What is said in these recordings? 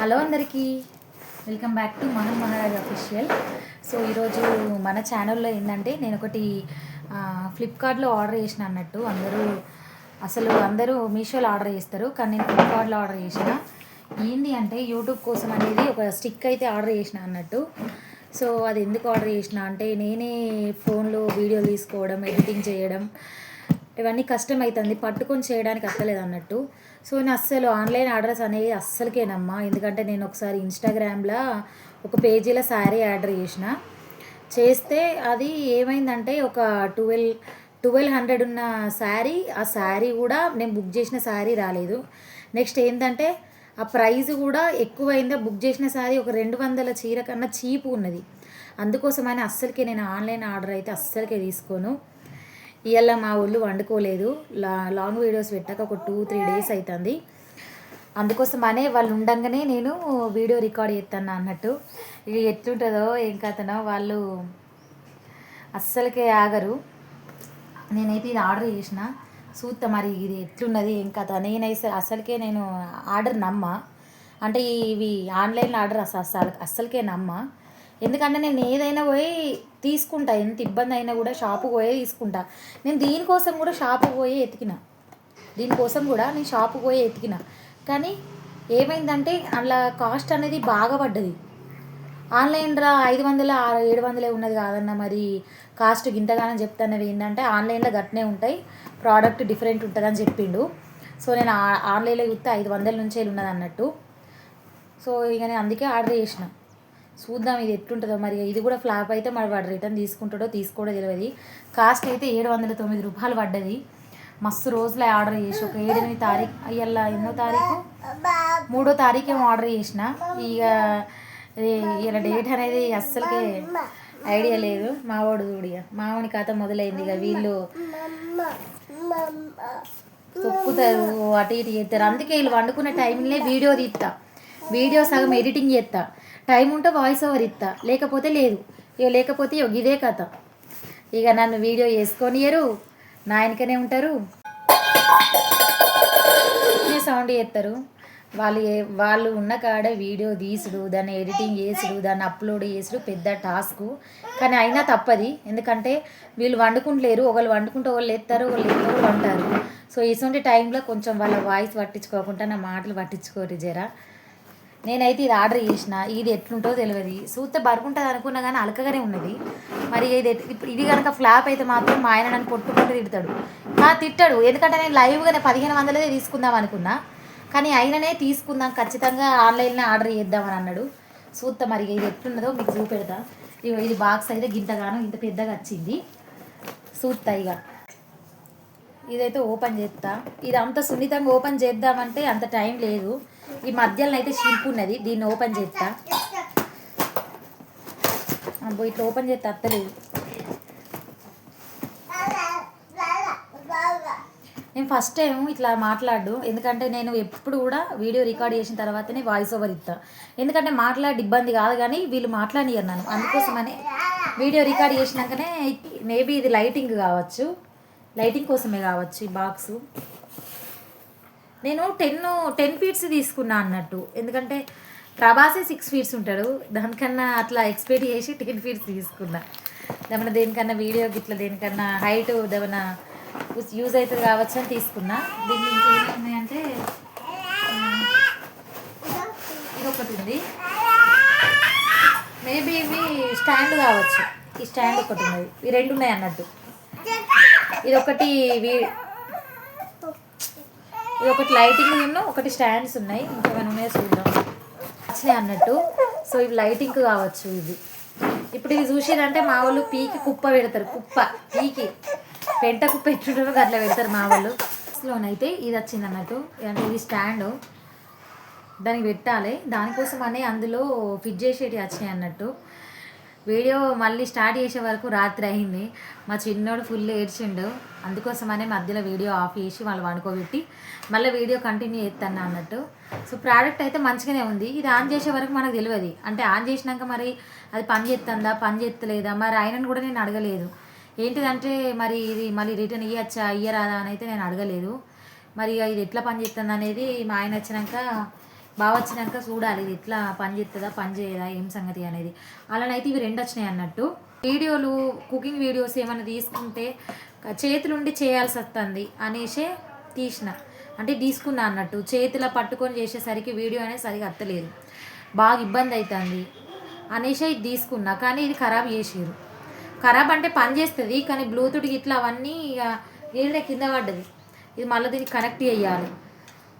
Hello అందరికీ. Welcome back to మనం Maharaj official. So ఈరోజు మన ఛానల్లో ఏంటంటే నేను ఒకటి ఫ్లిప్కార్ట్లో ఆర్డర్ చేసిన అన్నట్టు. అందరూ అసలు అందరూ మీషోలో ఆర్డర్ చేస్తారు కానీ నేను ఫ్లిప్కార్ట్లో ఆర్డర్ చేసిన. ఏంటి అంటే యూట్యూబ్ కోసం అనేది ఒక స్టిక్ అయితే ఆర్డర్ చేసిన అన్నట్టు. సో అది ఎందుకు ఆర్డర్ చేసిన అంటే నేనే ఫోన్లో వీడియోలు తీసుకోవడం ఎడిటింగ్ చేయడం ఇవన్నీ కష్టం అవుతుంది పట్టుకొని చేయడానికి అక్కలేదు అన్నట్టు. సో నేను అస్సలు ఆన్లైన్ ఆర్డర్స్ అనేది అస్సలకేనమ్మా. ఎందుకంటే నేను ఒకసారి ఇన్స్టాగ్రామ్లో ఒక పేజీలో శారీ ఆర్డర్ చేసిన. చేస్తే అది ఏమైందంటే ఒక ట్వెల్వ్ ట్వెల్వ్ హండ్రెడ్ ఉన్న శారీ ఆ శారీ కూడా నేను బుక్ చేసిన శారీ రాలేదు. నెక్స్ట్ ఏంటంటే ఆ ప్రైజ్ కూడా ఎక్కువైందా బుక్ చేసిన శారీ ఒక రెండు వందల చీర కన్నా చీపు ఉన్నది. అందుకోసమని అస్సలకే నేను ఆన్లైన్ ఆర్డర్ అయితే అస్సలకే తీసుకోను. ఇవాళ మా ఊళ్ళు వండుకోలేదు. లా లాంగ్ వీడియోస్ పెట్టాక ఒక టూ త్రీ డేస్ అవుతుంది అందుకోసం అనే వాళ్ళు ఉండంగానే నేను వీడియో రికార్డ్ చేస్తాను అన్నట్టు. ఇక ఎట్లుంటుందో ఏం కథనో వాళ్ళు అస్సలకే ఆగరు. నేనైతే ఇది ఆర్డర్ చేసిన చూస్తా మరి ఇది ఎట్లున్నది ఏం కథ? నేనైతే అసలుకే నేను ఆర్డర్ నమ్మ. అంటే ఇవి ఆన్లైన్లో ఆర్డర్ అసలు అసలు అస్సలకే నమ్మ. ఎందుకంటే నేను ఏదైనా పోయి తీసుకుంటా ఎంత ఇబ్బంది అయినా కూడా షాపు పోయే తీసుకుంటా. నేను దీనికోసం కూడా షాపు పోయే ఎతికిన. దీనికోసం కూడా నేను షాపు పోయే ఎతికిన. కానీ ఏమైందంటే అందులో కాస్ట్ అనేది బాగా పడ్డది. ఆన్లైన్లో ఐదు వందల ఆరు ఏడు వందలే ఉన్నది కాదన్న మరి. కాస్ట్ గింతగానో చెప్తున్నవి ఏంటంటే ఆన్లైన్లో గట్నే ఉంటాయి. ప్రోడక్ట్ డిఫరెంట్ ఉంటుందని చెప్పిండు. సో నేను ఆ- ఆన్లైన్లో చూస్తే ఐదు వందల నుంచే ఉన్నది అన్నట్టు సో ఇక నేను అందుకే ఆర్డర్ చేసిన. చూద్దాం ఇది ఎట్లుంటుందో. మరి ఇది కూడా ఫ్లాప్ అయితే మరి వాడు రిటర్న్ తీసుకుంటాడో తీసుకోడో తెలియదు కాస్ట్ అయితే ఏడు వందల తొమ్మిది రూపాయలు పడ్డది. మస్తు రోజులే ఆర్డర్ చేసి. ఒక ఏడెనిమిది తారీఖు అయ్యల్లా ఎన్నో తారీఖు? మూడో తారీఖు ఏమో ఆర్డర్ చేసిన. ఇక ఇలా డేట్ అనేది అస్సలకే ఐడియా లేదు. మావాడు చూడిగా మావాడి కథ మొదలైంది ఇక. వీళ్ళు తొక్కుతారు అటు ఇటు చేస్తారు. అందుకే వీళ్ళు వండుకునే టైంలో వీడియో తీస్తా. వీడియో సగం ఎడిటింగ్ చేస్తా. టైం ఉంటే వాయిస్ ఓవర్ ఇస్తా లేకపోతే లేదు. ఇక లేకపోతే ఇగో ఇదే కథ. ఇక నన్ను వీడియో వేసుకొనియరు. నా ఉంటారు. సౌండ్ చేస్తారు వాళ్ళు వాళ్ళు ఉన్న కాడ వీడియో తీసుడు దాన్ని ఎడిటింగ్ చేసుడు దాన్ని అప్లోడ్ చేసుడు పెద్ద టాస్క్ కానీ అయినా తప్పది. ఎందుకంటే వీళ్ళు వండుకుంటలేరు. ఒకళ్ళు వండుకుంటే వాళ్ళు ఎత్తారు వాళ్ళు ఎత్తారు వంటారు అంటారు సో ఇటువంటి టైంలో కొంచెం వాళ్ళ వాయిస్ పట్టించుకోకుండా నా మాటలు పట్టించుకోరు జరా. నేనైతే ఇది ఆర్డర్ చేసిన ఇది ఎట్లుంటో తెలియదు చూస్తే బరుకుంటుంది అనుకున్నా కానీ అలకగానే ఉన్నది. మరి ఇది ఇప్పుడు ఇది కనుక ఫ్లాప్ అయితే మాత్రం మా ఆయన నన్ను పొట్టుకుంటూ తిడతాడు. నా తిట్టాడు. ఎందుకంటే నేను లైవ్గానే పదిహేను వందలదే తీసుకుందాం అనుకున్నా. కానీ అయిననే తీసుకుందాం ఖచ్చితంగా ఆన్లైన్లో ఆర్డర్ చేద్దామని అన్నాడు. చూస్తా మరి ఇది ఎట్లున్నదో మీకు చూపెడతా. ఇది బాక్స్ అయితే గింతగానో ఇంత పెద్దగా వచ్చింది. చూస్తా ఇక ఇదైతే ఓపెన్ చేస్తా ఇది అంత సున్నితంగా ఓపెన్ చేద్దామంటే అంత టైం లేదు. ఈ మధ్యలో అయితే షింప్ ఉన్నది దీన్ని ఓపెన్ చేస్తా. అబ్బో ఇట్లా ఓపెన్ చేస్తే అత్తలేదు. నేను ఫస్ట్ టైం ఇట్లా మాట్లాడు ఎందుకంటే నేను ఎప్పుడు కూడా వీడియో రికార్డ్ చేసిన తర్వాతనే వాయిస్ ఓవర్ ఇస్తా ఎందుకంటే మాట్లాడి ఇబ్బంది కాదు కానీ వీళ్ళు మాట్లాడియరు నన్ను. అందుకోసమని వీడియో రికార్డ్ చేసినాకనే మేబీ ఇది లైటింగ్ కావచ్చు. లైటింగ్ కోసమే కావచ్చు ఈ బాక్సు నేను టెన్ టెన్ ఫీట్స్ తీసుకున్నా అన్నట్టు. ఎందుకంటే ప్రభాసే సిక్స్ ఫీట్స్ ఉంటాడు. దానికన్నా అట్లా ఎక్స్పెక్ట్ చేసి టెన్ ఫీట్స్ తీసుకున్నా. ఏమన్నా దేనికన్నా వీడియో ఇట్లా దేనికన్నా హైట్ ఏమన్నా యూజ్ అవుతుంది కావచ్చు అని తీసుకున్నా. దీన్ని ఇంకేమున్నాయంటే ఇది ఒకటి ఉంది. మేబీ ఇవి స్టాండ్ కావచ్చు. ఈ స్టాండ్ ఒకటి ఉన్నది. ఈ రెండు ఉన్నాయి అన్నట్టు. ఇది ఒకటి ఇది ఒకటి లైటింగ్ ఉన్ను ఒకటి స్టాండ్స్ ఉన్నాయి. ఇంకేమైనా ఉన్నాయో చూద్దాం? వచ్చినాయి అన్నట్టు. సో ఇవి లైటింగ్ కావచ్చు ఇది ఇప్పుడు ఇది చూసిరంటే మా వాళ్ళు పీకి కుప్ప పెడతారు. కుప్ప పీకి. పెంట కుప్ప ఎట్టుంటారో అట్లా పెడతారు మా వాళ్ళు. లోనైతే ఇది వచ్చింది అన్నట్టు. అంటే ఇది స్టాండ్ దానికి పెట్టాలి. దానికోసం అనే అందులో ఫిట్ చేసేటి వచ్చినాయి అన్నట్టు. వీడియో మళ్ళీ స్టార్ట్ చేసే వరకు రాత్రి అయింది. మా చిన్నోడు ఫుల్ ఏడ్చిండు. అందుకోసమనే మధ్యలో వీడియో ఆఫ్ చేసి వాళ్ళు వండుకోబెట్టి మళ్ళీ వీడియో కంటిన్యూ చేస్తాను అన్నట్టు. సో ప్రోడక్ట్ అయితే మంచిగానే ఉంది. ఇది ఆన్ చేసే వరకు మనకు తెలియదు. అంటే ఆన్ చేసినాక మరి అది పని చేస్తుందా పని చేస్తలేదా మరి ఆయనను కూడా నేను అడగలేదు. ఏంటిదంటే మరి ఇది మళ్ళీ రిటర్న్ ఇయ్యచ్చా ఇయ్యరాదా అని అయితే నేను అడగలేదు. మరి ఇది ఎట్లా పని చేస్తుంది అనేది మా ఆయన వచ్చినాక బాగా వచ్చినాక చూడాలి ఇది ఎట్లా పని చేస్తుందా పని చేయదా ఏం సంగతి అనేది. అలానైతే ఇవి రెండు వచ్చినాయి అన్నట్టు. వీడియోలు కుకింగ్ వీడియోస్ ఏమైనా తీసుకుంటే చేతులుండి చేయాల్సి వస్తుంది అనేసే తీసిన. అంటే తీసుకున్నా అన్నట్టు. చేతిలో పట్టుకొని చేసేసరికి వీడియో అనేది సరిగా అత్తలేదు. బాగా ఇబ్బంది అవుతుంది అనేసి ఇది తీసుకున్నా. కానీ ఇది ఖరాబ్ చేసారు ఖరాబ్ అంటే పని చేస్తుంది కానీ బ్లూటూత్ ఇట్లా అవన్నీ ఇక నీళ్ళ కింద పడ్డది. ఇది మళ్ళీ దీనికి కనెక్ట్ చేయాలి.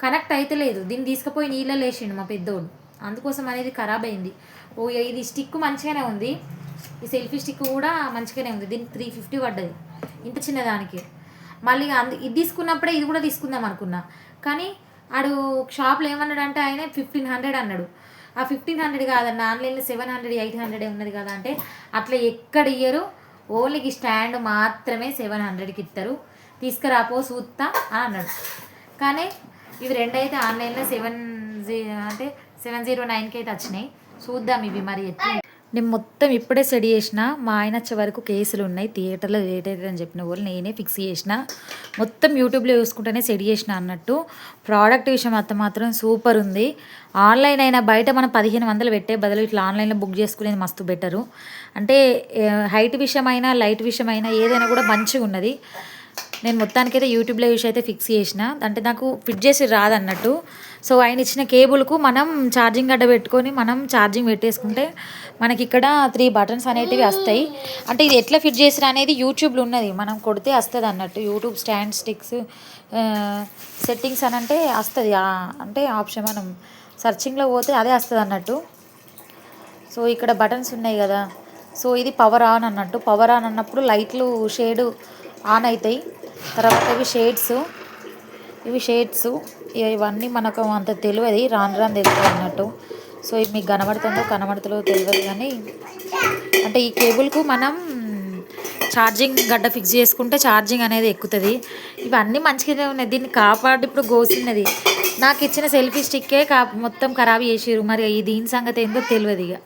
కనెక్ట్ అయితే లేదు. దీన్ని తీసుకుపోయి నీళ్ళలో వేసిండు మా పెద్దోడు. అందుకోసం అనేది ఖరాబ్ అయింది. ఓ ఇది స్టిక్ మంచిగానే ఉంది. ఈ సెల్ఫీ స్టిక్ కూడా మంచిగానే ఉంది. దీనికి త్రీ ఫిఫ్టీ పడ్డది. ఇంత చిన్నదానికి. మళ్ళీ అందు ఇది తీసుకున్నప్పుడే ఇది కూడా తీసుకుందాం అనుకున్నా. కానీ ఆడు షాప్లో ఏమన్నాడు ఆయన ఫిఫ్టీన్ హండ్రెడ్ అన్నాడు. ఆ ఫిఫ్టీన్ హండ్రెడ్ కాదన్న ఆన్లైన్లో సెవెన్ హండ్రెడ్ ఎయిట్ హండ్రెడ్ ఉన్నది కదా అంటే అట్లా ఎక్కడ ఇయ్యరు? ఓన్లీ స్టాండ్ మాత్రమే సెవెన్ హండ్రెడ్కి ఇస్తారు తీసుకురాపో సూత్తా అని అన్నాడు. కానీ ఇవి రెండైతే ఆన్లైన్లో సెవెన్ జీ అంటే సెవెన్ జీరో నైన్కి అయితే వచ్చినాయి. చూద్దాం ఇవి మరి ఎట్లా నేను మొత్తం ఇప్పుడే స్టడీ చేసిన. మా ఆయన వచ్చే వరకు కేసులు ఉన్నాయి. థియేటర్లో లేట్ అవుతుంది అని చెప్పిన వాళ్ళు నేనే ఫిక్స్ చేసిన. మొత్తం యూట్యూబ్లో చూసుకుంటేనే స్టడీ చేసిన అన్నట్టు. ప్రోడక్ట్ విషయం అంత మాత్రం సూపర్ ఉంది. ఆన్లైన్ అయినా బయట మనం పదిహేను వందలు పెట్టే బదులు ఇట్లా ఆన్లైన్లో బుక్ చేసుకునేది మస్తు బెటరు. అంటే హైట్ విషయమైనా లైట్ విషయమైనా ఏదైనా కూడా మంచిగా ఉన్నది. నేను మొత్తానికైతే యూట్యూబ్లో యూస్ అయితే ఫిక్స్ చేసిన. అంటే నాకు ఫిట్ చేసి రాదన్నట్టు. సో ఆయన ఇచ్చిన కేబుల్కు మనం ఛార్జింగ్ గడ్డ పెట్టుకొని మనం ఛార్జింగ్ పెట్టేసుకుంటే మనకి ఇక్కడ త్రీ బటన్స్ అనేటివి వస్తాయి. అంటే ఇది ఎట్లా ఫిట్ చేసిరా అనేది యూట్యూబ్లో ఉన్నది. మనం కొడితే వస్తుంది అన్నట్టు. యూట్యూబ్ స్టాండ్ స్టిక్స్ సెట్టింగ్స్ అని అంటే వస్తుంది. అంటే ఆప్షన్ మనం సర్చింగ్లో పోతే అదే వస్తుంది అన్నట్టు. సో ఇక్కడ బటన్స్ ఉన్నాయి కదా. సో ఇది పవర్ ఆన్ అన్నట్టు. పవర్ ఆన్ అన్నప్పుడు లైట్లు షేడ్ ఆన్ అవుతాయి. తర్వాత ఇవి షేడ్స్. ఇవి షేడ్స్. ఇవన్నీ మనకు అంత తెలియదు. రాను రాను తెలుస్తుంది అన్నట్టు. సో ఇవి మీకు కనబడుతుందో కనబడుతుందో తెలియదు కానీ అంటే ఈ కేబుల్కు మనం ఛార్జింగ్ గడ్డ ఫిక్స్ చేసుకుంటే ఛార్జింగ్ అనేది ఎక్కుతుంది. ఇవన్నీ మంచిగానే ఉన్నాయి. దీన్ని కాపాడు ఇప్పుడు గోసినది. నాకు ఇచ్చిన సెల్ఫీ స్టిక్కే కా మొత్తం ఖరాబ్ చేసిరు మరి ఈ దీని సంగతి ఏందో తెలియదు ఇక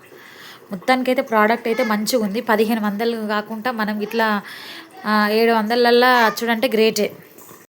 మొత్తానికైతే ప్రోడక్ట్ అయితే మంచిగా ఉంది పదిహేను వందలు కాకుండా మనం ఇట్లా ఏడు వందలల్లా చూడంటే గ్రేటే.